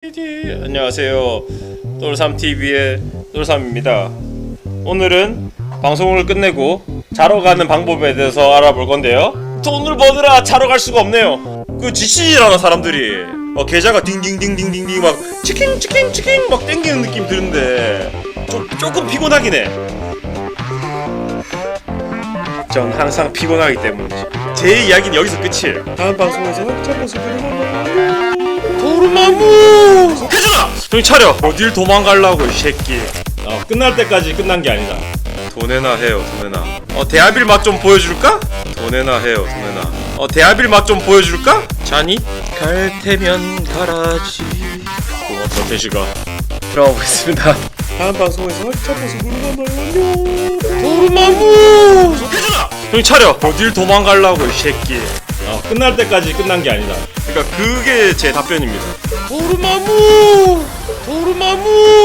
띠디. 안녕하세요. 똘삼TV의 똘삼입니다. 오늘은 방송을 끝내고 자러 가는 방법에 대해서 알아볼 건데요. 돈을 버느라 자러 갈 수가 없네요. 그 지치라는 사람들이 막 계좌가 딩딩딩딩딩딩 막 치킨 치킨 치킨 막 땡기는 느낌 드는데 좀 조금 피곤하긴 해. 전 항상 피곤하기 때문이지. 제 이야기는 여기서 끝이에요. 다음 방송에서 첫 모습으로 만나요. 정신 차려! 어딜 도망가려고 이 새끼 어, 끝날 때까지 끝난 게 아니다 돈에나 해요 돈에나 어 대하빌 맛 좀 보여줄까? 돈에나 해요 돈에나 어 대하빌 맛 좀 보여줄까? 자니? 갈 테면 가라지 고맙다 대시가 들어가 보겠습니다 다음 방송에서 만나요 안녕 도르마무! 혜준아! 정신 차려! 어딜 도망가려고 이 새끼 어, 끝날 때까지 끝난 게 아니다 그러니까 그게 제 답변입니다 도르마무! Ormanım.